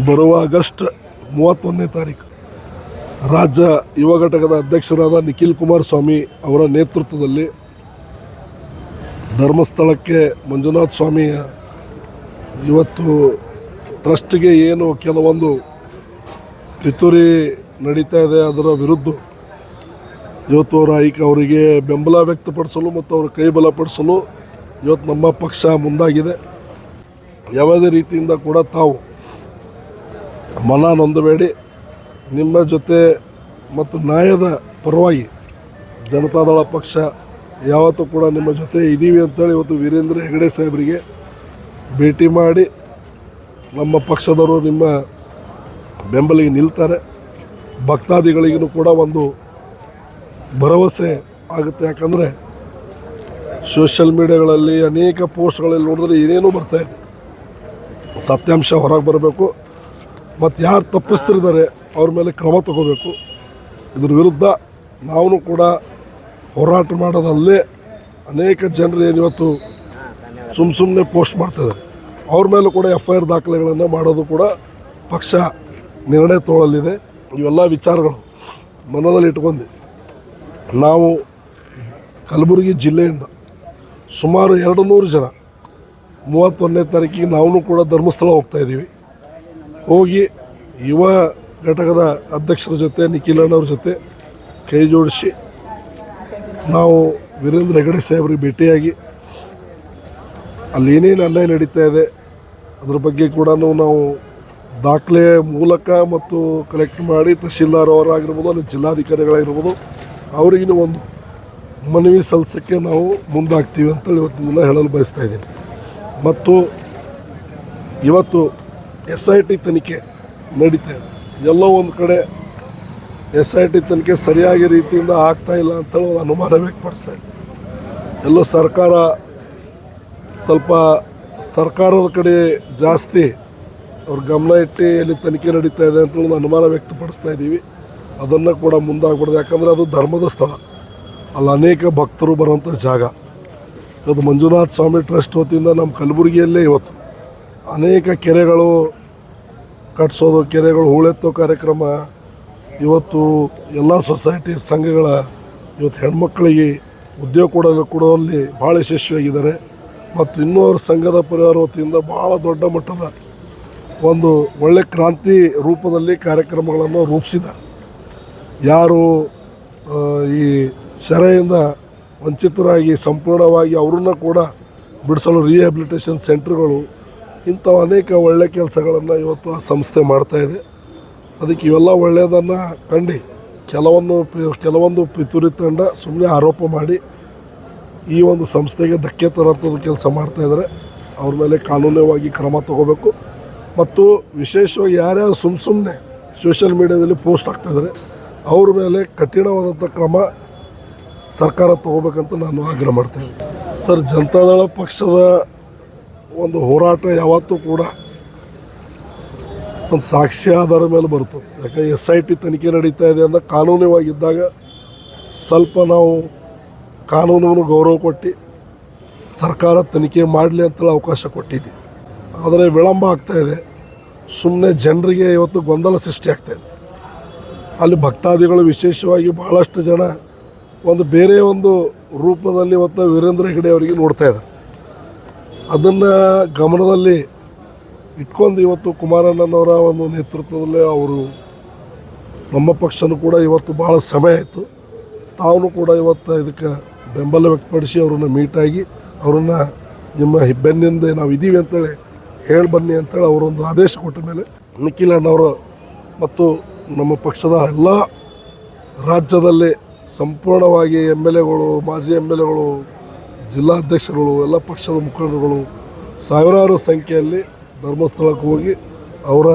ಬರುವ ಆಗಸ್ಟ್ ಮೂವತ್ತೊಂದನೇ ತಾರೀಕು ರಾಜ್ಯ ಯುವ ಘಟಕದ ಅಧ್ಯಕ್ಷರಾದ ನಿಖಿಲ್ ಕುಮಾರಸ್ವಾಮಿ ಅವರ ನೇತೃತ್ವದಲ್ಲಿ ಧರ್ಮಸ್ಥಳಕ್ಕೆ ಮಂಜುನಾಥ ಸ್ವಾಮಿಯ ಇವತ್ತು ಟ್ರಸ್ಟ್ಗೆ ಏನು ಕೆಲವೊಂದು ಪಿತೂರಿ ನಡೀತಾ ಇದೆ ಅದರ ವಿರುದ್ಧ ಇವತ್ತು ಅವರ ಐಕ ಅವರಿಗೆ ಬೆಂಬಲ ವ್ಯಕ್ತಪಡಿಸಲು ಮತ್ತು ಅವರ ಕೈ ಬಲಪಡಿಸಲು ಇವತ್ತು ನಮ್ಮ ಪಕ್ಷ ಮುಂದಾಗಿದೆ. ಯಾವುದೇ ರೀತಿಯಿಂದ ಕೂಡ ತಾವು ಮನ ನೊಂದಬೇಡಿ. ನಿಮ್ಮ ಜೊತೆ ಮತ್ತು ನ್ಯಾಯದ ಪರವಾಗಿ ಜನತಾದಳ ಪಕ್ಷ ಯಾವತ್ತೂ ಕೂಡ ನಿಮ್ಮ ಜೊತೆ ಇದ್ದೀವಿ ಅಂತೇಳಿ ಇವತ್ತು ವೀರೇಂದ್ರ ಹೆಗಡೆ ಸಾಹೇಬರಿಗೆ ಭೇಟಿ ಮಾಡಿ ನಮ್ಮ ಪಕ್ಷದವರು ನಿಮ್ಮ ಬೆಂಬಲಿಗೆ ನಿಲ್ತಾರೆ. ಭಕ್ತಾದಿಗಳಿಗೂ ಕೂಡ ಒಂದು ಭರವಸೆ ಆಗುತ್ತೆ. ಯಾಕಂದರೆ ಸೋಷಿಯಲ್ ಮೀಡಿಯಾಗಳಲ್ಲಿ ಅನೇಕ ಪೋಸ್ಟ್ಗಳಲ್ಲಿ ನೋಡಿದ್ರೆ ಏನೇನೂ ಬರ್ತಾಯಿದೆ ಸತ್ಯಾಂಶ ಹೊರಗೆ ಬರಬೇಕು. ಮತ್ತು ಯಾರು ತಪ್ಪಿಸ್ತಿದ್ದಾರೆ ಅವ್ರ ಮೇಲೆ ಕ್ರಮ ತಗೋಬೇಕು. ಇದ್ರ ವಿರುದ್ಧ ನಾವು ಕೂಡ ಹೋರಾಟ ಮಾಡೋದಲ್ಲೇ ಅನೇಕ ಜನರು ಏನಿವತ್ತು ಸುಮ್ಮ ಸುಮ್ಮನೆ ಪೋಸ್ಟ್ ಮಾಡ್ತಿದ್ದಾರೆ. ಅವ್ರ ಮೇಲೂ ಕೂಡ ಎಫ್ ಐ ಆರ್ ದಾಖಲೆಗಳನ್ನು ಮಾಡೋದು ಕೂಡ ಪಕ್ಷ ನಿರ್ಣಯ ತೋಳಲಿದೆ. ಇವೆಲ್ಲ ವಿಚಾರಗಳು ಮನದಲ್ಲಿ ಇಟ್ಕೊಂಡು. ನಾವು ಕಲಬುರಗಿ ಜಿಲ್ಲೆಯಿಂದ ಸುಮಾರು ಎರಡು ನೂರು ಜನ ಮೂವತ್ತೊಂದನೇ ತಾರೀಕಿಗೆ ನಾವು ಕೂಡ ಧರ್ಮಸ್ಥಳ ಹೋಗ್ತಾ ಇದ್ದೀವಿ. ಹೋಗಿ ಯುವ ಘಟಕದ ಅಧ್ಯಕ್ಷರ ಜೊತೆ ನಿಖಿಲಣ್ಣವ್ರ ಜೊತೆ ಕೈ ಜೋಡಿಸಿ ನಾವು ವೀರೇಂದ್ರ ಹೆಗಡೆ ಸಾಹೇಬ್ರಿಗೆ ಭೇಟಿಯಾಗಿ ಅಲ್ಲಿ ಏನೇನು ಅನ್ಯಾಯ ನಡೀತಾ ಇದೆ, ಅದ್ರ ಬಗ್ಗೆ ಕೂಡ ನಾವು ದಾಖಲೆ ಮೂಲಕ ಮತ್ತು ಕಲೆಕ್ಟ್ ಮಾಡಿ ತಹಶೀಲ್ದಾರ್ ಅವರಾಗಿರ್ಬೋದು ಅಲ್ಲಿ ಜಿಲ್ಲಾಧಿಕಾರಿಗಳಾಗಿರ್ಬೋದು ಅವರಿಗಿನ ಒಂದು ಮನವಿ ಸಲ್ಲಿಸೋಕ್ಕೆ ನಾವು ಮುಂದಾಗ್ತೀವಿ ಅಂತೇಳಿ ಇವತ್ತಿನ ದಿನ ಹೇಳಲು ಬಯಸ್ತಾ ಇದ್ದೀನಿ. ಮತ್ತು ಇವತ್ತು ಎಸ್ ಐ ಟಿ ತನಿಖೆ ನಡೀತಾ ಇದೆ. ಎಲ್ಲೋ ಒಂದು ಕಡೆ ಎಸ್ ಐ ಟಿ ತನಿಖೆ ಸರಿಯಾಗಿ ರೀತಿಯಿಂದ ಆಗ್ತಾ ಇಲ್ಲ ಅಂತೇಳಿ ಒಂದು ಅನುಮಾನ ವ್ಯಕ್ತಪಡಿಸ್ತಾ ಇದೆ. ಎಲ್ಲೋ ಸರ್ಕಾರ ಸ್ವಲ್ಪ ಸರ್ಕಾರದ ಕಡೆ ಜಾಸ್ತಿ ಅವ್ರ ಗಮನ ಇಟ್ಟು ಎಲ್ಲಿ ತನಿಖೆ ನಡೀತಾ ಇದೆ ಅಂತ ಒಂದು ಅನುಮಾನ ವ್ಯಕ್ತಪಡಿಸ್ತಾ ಇದ್ದೀವಿ. ಅದನ್ನು ಕೂಡ ಮುಂದಾಗ್ಬಿಡ್ದು. ಯಾಕಂದರೆ ಅದು ಧರ್ಮದ ಸ್ಥಳ. ಅಲ್ಲಿ ಅನೇಕ ಭಕ್ತರು ಬರುವಂಥ ಜಾಗ. ಇವತ್ತು ಮಂಜುನಾಥ ಸ್ವಾಮಿ ಟ್ರಸ್ಟ್ ವತಿಯಿಂದ ನಮ್ಮ ಕಲಬುರಗಿಯಲ್ಲೇ ಇವತ್ತು ಅನೇಕ ಕೆರೆಗಳು ಕಟ್ಸೋದು, ಕೆರೆಗಳು ಹೂಳೆತ್ತೋ ಕಾರ್ಯಕ್ರಮ. ಇವತ್ತು ಎಲ್ಲ ಸೊಸೈಟಿ ಸಂಘಗಳ ಇವತ್ತು ಹೆಣ್ಮಕ್ಕಳಿಗೆ ಉದ್ಯೋಗ ಕೂಡ ಕೊಡುವಲ್ಲಿ ಭಾಳ ಯಶಸ್ವಿಯಾಗಿದ್ದಾರೆ. ಮತ್ತು ಇನ್ನೂ ಅವ್ರ ಸಂಘದ ಪರಿವಾರ ವತಿಯಿಂದ ಭಾಳ ದೊಡ್ಡ ಮಟ್ಟದ ಒಂದು ಒಳ್ಳೆ ಕ್ರಾಂತಿ ರೂಪದಲ್ಲಿ ಕಾರ್ಯಕ್ರಮಗಳನ್ನು ರೂಪಿಸಿದ್ದಾರೆ. ಯಾರು ಈ ಸೆರೆಯಿಂದ ವಂಚಿತರಾಗಿ ಸಂಪೂರ್ಣವಾಗಿ ಅವ್ರನ್ನ ಕೂಡ ಬಿಡಿಸಲು ರಿಹ್ಯಾಬಿಲಿಟೇಷನ್ ಸೆಂಟ್ರ್ಗಳು ಇಂಥವು ಅನೇಕ ಒಳ್ಳೆಯ ಕೆಲಸಗಳನ್ನು ಇವತ್ತು ಆ ಸಂಸ್ಥೆ ಮಾಡ್ತಾಯಿದೆ ಅದಕ್ಕೆ ಇವೆಲ್ಲ ಒಳ್ಳೆಯದನ್ನು ಕಂಡು, ಕೆಲವೊಂದು ಕೆಲವೊಂದು ಪಿತೂರಿ ತಂಡ ಸುಮ್ಮನೆ ಆರೋಪ ಮಾಡಿ ಈ ಒಂದು ಸಂಸ್ಥೆಗೆ ಧಕ್ಕೆ ತರೋಂಥದ್ದು ಕೆಲಸ ಮಾಡ್ತಾಯಿದ್ರೆ ಇದ್ದಾರೆ ಅವ್ರ ಮೇಲೆ ಕಾನೂನುವಾಗಿ ಕ್ರಮ ತಗೋಬೇಕು. ಮತ್ತು ವಿಶೇಷವಾಗಿ ಯಾರ್ಯಾರು ಸುಮ್ಮ ಸುಮ್ಮನೆ ಸೋಷಿಯಲ್ ಮೀಡಿಯಾದಲ್ಲಿ ಪೋಸ್ಟ್ ಆಗ್ತಾಯಿದ್ದಾರೆ ಅವ್ರ ಮೇಲೆ ಕಠಿಣವಾದಂಥ ಕ್ರಮ ಸರ್ಕಾರ ತಗೋಬೇಕಂತ ನಾನು ಆಗ್ರಹ ಮಾಡ್ತಾಯಿದ್ದೆ ಇದ್ದೀನಿ. ಸರ್, ಜನತಾದಳ ಪಕ್ಷದ ಒಂದು ಹೋರಾಟ ಯಾವತ್ತೂ ಕೂಡ ಒಂದು ಸಾಕ್ಷಿ ಆಧಾರ ಮೇಲೆ ಬರ್ತದೆ ಯಾಕಂದರೆ ಎಸ್ ಐ ಟಿ ತನಿಖೆ ನಡೀತಾ ಇದೆ ಅಂದ್ರೆ ಕಾನೂನಿವಾಗಿದ್ದಾಗ ಸ್ವಲ್ಪ ನಾವು ಕಾನೂನನ್ನು ಗೌರವ ಕೊಟ್ಟು ಸರ್ಕಾರ ತನಿಖೆ ಮಾಡಲಿ ಅಂತೇಳಿ ಅವಕಾಶ ಕೊಟ್ಟಿದ್ದೆ ಆದರೆ ವಿಳಂಬ ಆಗ್ತಾ ಇದೆ. ಸುಮ್ಮನೆ ಜನರಿಗೆ ಇವತ್ತು ಗೊಂದಲ ಸೃಷ್ಟಿ ಇದೆ. ಅಲ್ಲಿ ಭಕ್ತಾದಿಗಳು ವಿಶೇಷವಾಗಿ ಭಾಳಷ್ಟು ಜನ ಒಂದು ಬೇರೆ ಒಂದು ರೂಪದಲ್ಲಿ ಇವತ್ತು ವೀರೇಂದ್ರ ಹೆಗಡೆ ಅವರಿಗೆ ನೋಡ್ತಾ ಇದ್ದಾರೆ. ಅದನ್ನು ಗಮನದಲ್ಲಿ ಇಟ್ಕೊಂಡು ಇವತ್ತು ಕುಮಾರಣ್ಣನವರ ಒಂದು ನೇತೃತ್ವದಲ್ಲಿ ಅವರು ನಮ್ಮ ಪಕ್ಷನೂ ಕೂಡ ಇವತ್ತು ಭಾಳ ಸಮಯ ಆಯಿತು. ತಾವು ಕೂಡ ಇವತ್ತು ಇದಕ್ಕೆ ಬೆಂಬಲ ವ್ಯಕ್ತಪಡಿಸಿ ಅವರನ್ನು ಮೀಟಾಗಿ ಅವರನ್ನು ನಿಮ್ಮ ಬೆನ್ನಿಂದ ನಾವು ಇದ್ದೀವಿ ಅಂತೇಳಿ ಹೇಳಿ ಬನ್ನಿ ಅಂತೇಳಿ ಅವರೊಂದು ಆದೇಶ ಕೊಟ್ಟ ಮೇಲೆ ನಿಖಿಲ್ ಅಣ್ಣವರು ಮತ್ತು ನಮ್ಮ ಪಕ್ಷದ ಎಲ್ಲ ರಾಜ್ಯದಲ್ಲಿ ಸಂಪೂರ್ಣವಾಗಿ ಎಂ ಎಲ್ ಎಗಳು, ಮಾಜಿ ಎಂ ಎಲ್ ಎಗಳು ಜಿಲ್ಲಾಧ್ಯಕ್ಷರುಗಳು, ಎಲ್ಲ ಪಕ್ಷದ ಮುಖಂಡರುಗಳು ಸಾವಿರಾರು ಸಂಖ್ಯೆಯಲ್ಲಿ ಧರ್ಮಸ್ಥಳಕ್ಕೆ ಹೋಗಿ ಅವರ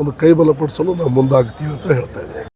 ಒಂದು ಕೈ ಬಲಪಡಿಸಲು ನಾವು ಮುಂದಾಗ್ತೀವಿ ಅಂತ ಹೇಳ್ತಾ ಇದ್ದೀನಿ